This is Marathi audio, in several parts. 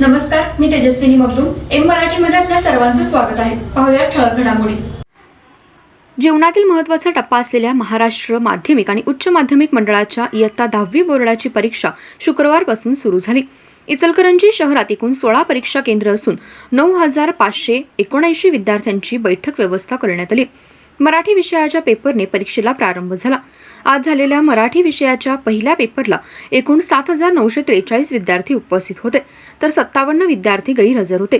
नमस्कार मी तेजस्विनी मगदूम. एम मराठीमध्ये आपल्या सर्वांचं स्वागत आहे. पाहूया ठळक घडामोडी. जीवनातील महत्त्वाचा टप्पा असलेल्या महाराष्ट्र माध्यमिक आणि उच्च माध्यमिक मंडळाच्या इयत्ता दहावी बोर्डाची परीक्षा शुक्रवारपासून सुरू झाली. इचलकरंजी शहरात एकूण सोळा परीक्षा केंद्र असून नऊ हजार पाचशे एकोणऐंशी विद्यार्थ्यांची बैठक व्यवस्था करण्यात आली. मराठी विषयाच्या पेपरने परीक्षेला प्रारंभ झाला. आज झालेल्या मराठी विषयाच्या पहिल्या पेपरला एकूण सात हजार नऊशे त्रेचाळीस विद्यार्थी उपस्थित होते तर सत्तावन्न विद्यार्थी गैरहजर होते.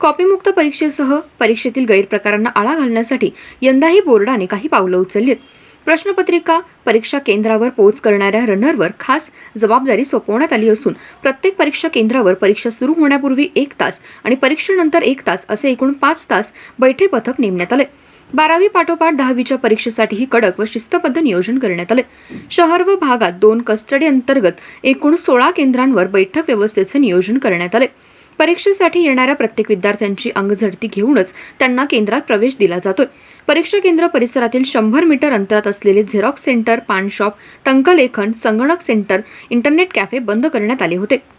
कॉपीमुक्त परीक्षेसह परीक्षेतील गैरप्रकारांना आळा घालण्यासाठी यंदाही बोर्डाने काही पावलं उचलली आहेत प्रश्नपत्रिका परीक्षा केंद्रावर पोहोच करणाऱ्या रनरवर खास जबाबदारी सोपवण्यात आली असून प्रत्येक परीक्षा केंद्रावर परीक्षा सुरू होण्यापूर्वी एक तास आणि परीक्षेनंतर एक तास असे एकूण पाच तास बैठे पथक नेमण्यात आले. बारावी पाठोपाठ दहावीच्या परीक्षेसाठीही कडक व शिस्तबद्ध नियोजन करण्यात आले. शहर व भागात दोन कस्टडी अंतर्गत एकूण सोळा केंद्रांवर बैठक व्यवस्थेचे नियोजन करण्यात आले. परीक्षेसाठी येणाऱ्या प्रत्येक विद्यार्थ्यांची अंगझडती घेऊनच त्यांना केंद्रात प्रवेश दिला जातोय. परीक्षा केंद्र परिसरातील शंभर मीटर अंतरात असलेले झेरॉक्स सेंटर पान शॉप टंकलेखन संगणक सेंटर इंटरनेट कॅफे बंद करण्यात आले होते.